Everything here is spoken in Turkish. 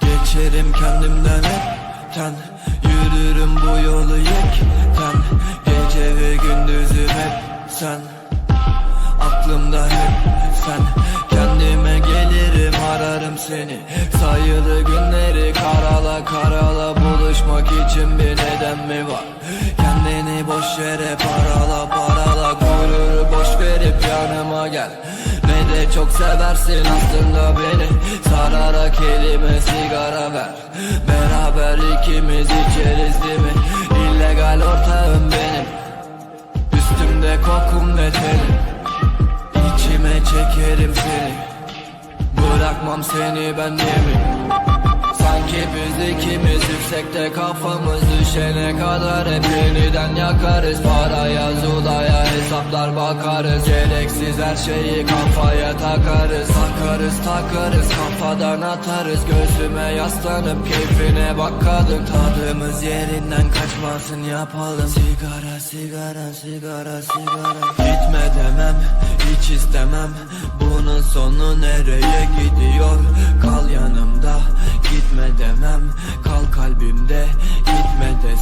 Geçerim kendimden hepten Yürürüm bu yolu yekten. Gece ve gündüzüm hep sen Aklımda hep sen. Kendime gelirim ararım seni. Sayılı günleri karala kara mi var Kendini boş yere parala parala Gururu boş verip yanıma gel. De çok seversin aslında beni. Sararak elime sigara ver. Beraber ikimiz içeriz değil mi? İllegal ortağım benim. Üstümde kokum ve tenim. İçime çekerim seni. Bırakmam seni ben yemin ikimiz yüksekte kafamız düşene kadar Hep yeniden yakarız. Paraya zulaya hesaplar bakarız. Gereksiz her şeyi kafaya takarız. Takarız takarız kafadan atarız. Gözüme yaslanıp keyfine bak kadın. Tadımız yerinden kaçmasın yapalım. Sigara sigara sigara sigara. Gitme demem hiç istemem. Bunun sonu nereye gidiyor? Kal yanımda